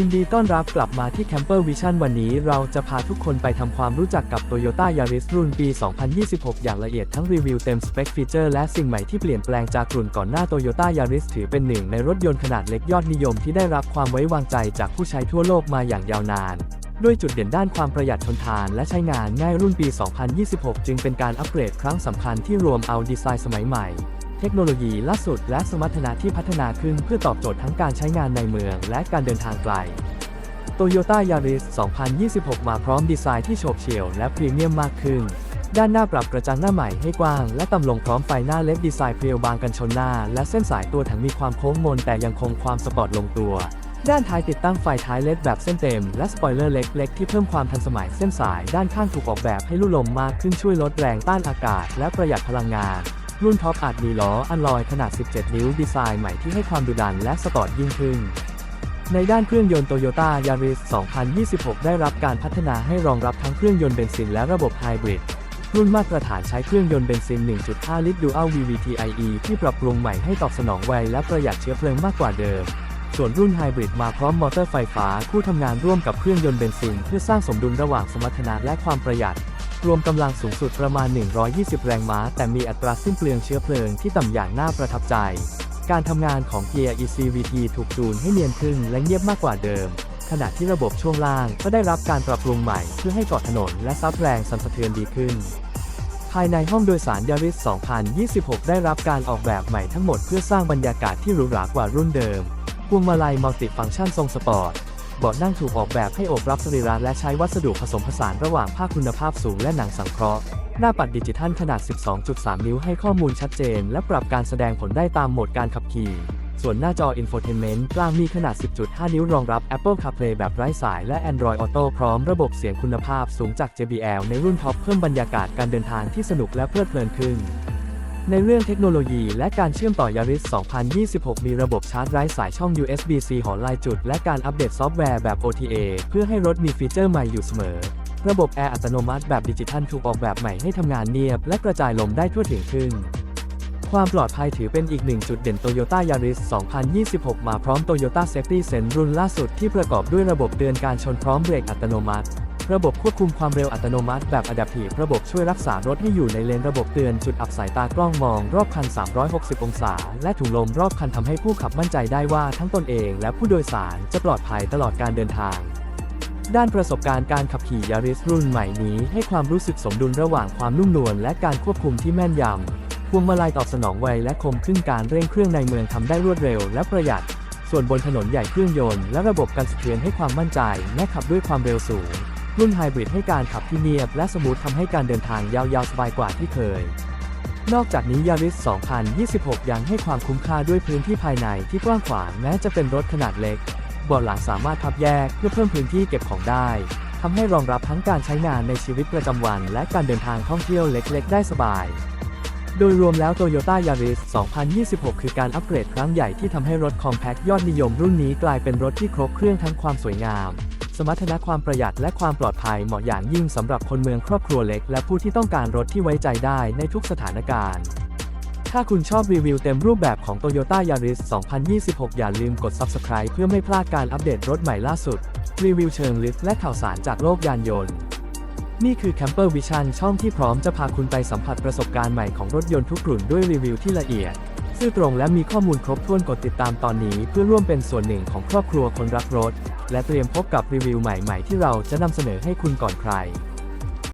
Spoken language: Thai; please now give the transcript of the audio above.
ยินดีต้อนรับกลับมาที่ Camper Vision วันนี้เราจะพาทุกคนไปทำความรู้จักกับ Toyota Yaris รุ่นปี 2026 อย่างละเอียดทั้งรีวิวเต็มสเปคฟีเจอร์และสิ่งใหม่ที่เปลี่ยนแปลงจากรุ่นก่อนหน้า Toyota Yaris ถือเป็นหนึ่งในรถยนต์ขนาดเล็กยอดนิยมที่ได้รับความไว้วางใจจากผู้ใช้ทั่วโลกมาอย่างยาวนานด้วยจุดเด่นด้านความประหยัดทนทานและใช้งานง่ายรุ่นปี 2026 จึงเป็นการอัปเกรดครั้งสำคัญที่รวมเอาดีไซน์สมัยใหม่ เทคโนโลยีล่าสุดและสมรรถนะที่พัฒนาขึ้นเพื่อตอบโจทย์ทั้งการใช้งานในเมืองและการเดินทางไกล Toyota Yaris 2026 มาพร้อมดีไซน์ที่โฉบเฉี่ยวและพรีเมียมมากขึ้น ด้านหน้าปรับกระจังหน้าใหม่ให้กว้าง และต่ำลงพร้อมไฟหน้าเล็กดีไซน์เพรียวบางกันชนหน้า และเส้นสายตัวถังมีความโค้งมนแต่ยังคงความสปอร์ตลงตัว ด้านท้ายติดตั้งไฟท้ายเลดแบบเส้นเต็ม และสปอยเลอร์เล็กๆที่เพิ่มความทันสมัยเส้นสาย ด้านข้างถูกออกแบบให้ลู่ลมมากขึ้นช่วยลดแรงต้านอากาศ และประหยัดพลังงาน รุ่นท็อปอาจมีล้ออันลอยขนาด 17 นิ้วดีไซน์ใหม่ที่ให้ความดุดันและสปอร์ตยิ่งขึ้น ในด้านเครื่องยนต์ Toyota Yaris 2026 ได้รับการพัฒนาให้รองรับทั้งเครื่องยนต์เบนซินและระบบไฮบริดรุ่นมาตรฐานใช้เครื่องยนต์เบนซิน 1.5 ลิตร Dual VVT-IE ที่ปรับปรุงใหม่ให้ตอบสนองไวและประหยัดเชื้อเพลิงมากกว่าเดิม ส่วนรุ่นไฮบริดมาพร้อมมอเตอร์ไฟฟ้าคู่ทำงานร่วมกับเครื่องยนต์เบนซิน เพื่อสร้างสมดุลระหว่างสมรรถนะและความประหยัด รวมกำลังสูงสุดประมาณ 120 แรงม้า แต่มีอัตราสิ้นเปลืองเชื้อเพลิงที่ต่ำอย่างน่าประทับใจ การทำงานของเกียร์ ECVT ถูกจูนให้เนียนขึ้นและเงียบมากกว่าเดิม ขณะที่ระบบช่วงล่างก็ได้รับการปรับปรุงใหม่เพื่อให้เกาะถนนและซับแรงสั่นสะเทือนดีขึ้น ภายในห้องโดยสารยาริส 2026 ได้รับการออกแบบใหม่ทั้งหมดเพื่อสร้างบรรยากาศที่หรูหรากว่ารุ่นเดิมพวงมาลัยมัลติฟังก์ชันทรงสปอร์ต เบาะนั่งถูกออกแบบให้โอบรับสรีระและใช้วัสดุผสมผสานระหว่างผ้าคุณภาพสูงและหนังสังเคราะห์ หน้าปัดดิจิทัลขนาด 12.3 นิ้วให้ข้อมูลชัดเจน และปรับการแสดงผลได้ตามโหมดการขับขี่ ส่วนหน้าจอ Infotainment กลางมีขนาด 10.5 นิ้วรองรับ Apple CarPlay แบบไร้สายและ Android Auto พร้อมระบบเสียงคุณภาพสูงจาก JBL ในรุ่นท็อปเพิ่มบรรยากาศการเดินทางที่สนุกและเพลิดเพลินขึ้น ในเรื่องเทคโนโลยีและการเชื่อมต่อยาริส 2026 มีระบบชาร์จไร้สายช่อง USB-C หอลายจุด และการอัปเดตซอฟต์แวร์แบบ OTA เพื่อให้รถมีฟีเจอร์ใหม่อยู่เสมอ ระบบแอร์อัตโนมัติแบบดิจิทัลถูกออกแบบใหม่ให้ทำงานเนียบ และกระจายลมได้ทั่วถึงขึ้น ความปลอดภัยถือเป็นอีกหนึ่งจุดเด่น Toyota Yaris 2026 มาพร้อม Toyota Safety Sense รุ่นล่าสุดที่ประกอบด้วยระบบเตือนการชนพร้อมเบรกอัตโนมัติ ระบบควบคุมความเร็วอัตโนมัติแบบ Adaptive ระบบช่วยรักษารถให้อยู่ในเลนระบบเตือนจุดอับสายตากล้องมองรอบคัน 360 องศา และถุงลมรอบคันทำให้ผู้ขับมั่นใจได้ว่าทั้งตนเองและผู้โดยสารจะปลอดภัยตลอดการเดินทาง ด้านประสบการณ์การขับขี่ยาริสรุ่นใหม่นี้ ให้ความรู้สึกสมดุลระหว่างความนุ่มนวลและการควบคุมที่แม่นยำพวงมาลัยตอบสนองไวและคมขึ้นการเร่งเครื่องในเมืองทำได้รวดเร็วและประหยัดส่วนบนถนนใหญ่เครื่องยนต์และระบบการสะเทือนให้ความมั่นใจ และขับด้วยความเร็วสูง รุ่นไฮบริดให้การขับที่เนียบและสมูททำให้การเดินทางยาวๆสบายกว่าที่เคย นอกจากนี้ยาริส 2026 ยังให้ความคุ้มค่าด้วยพื้นที่ภายในที่กว้างขวางแม้จะเป็นรถขนาดเล็กเบาะหลังสามารถพับแยกเพื่อเพิ่มพื้นที่เก็บของได้ทำให้รองรับทั้งการใช้งานในชีวิตประจำวัน และการเดินทางท่องเที่ยวเล็กๆ ได้สบาย โดยรวมแล้ว Toyota Yaris 2026 คือการอัปเกรดครั้งใหญ่ที่ทำให้รถ Compact ยอดนิยมรุ่นนี้กลายเป็นรถที่ครบเครื่องทั้งความสวยงาม สมรรถนะความประหยัดและความปลอดภัยเหมาะอย่างยิ่งสำหรับคนเมืองครอบครัวเล็ก และผู้ที่ต้องการรถที่ไว้ใจได้ในทุกสถานการณ์ ถ้าคุณชอบรีวิวเต็มรูปแบบของ Toyota Yaris 2026 อย่าลืมกด Subscribe เพื่อไม่พลาดการอัปเดตรถใหม่ล่าสุด รีวิวเชิงลึกและข่าวสารจากโลกยานยนต์ นี่คือ Camper Vision ช่องที่พร้อมจะพาคุณไปสัมผัสประสบการณ์ใหม่ของรถยนต์ทุกรุ่นด้วยรีวิวที่ละเอียด ซื่อตรงและมีข้อมูลครบถ้วนกดติดตามตอนนี้เพื่อร่วมเป็นส่วนหนึ่งของครอบครัวคนรักรถ และเตรียมพบกับรีวิวใหม่ๆ ที่เราจะนำเสนอให้คุณก่อนใคร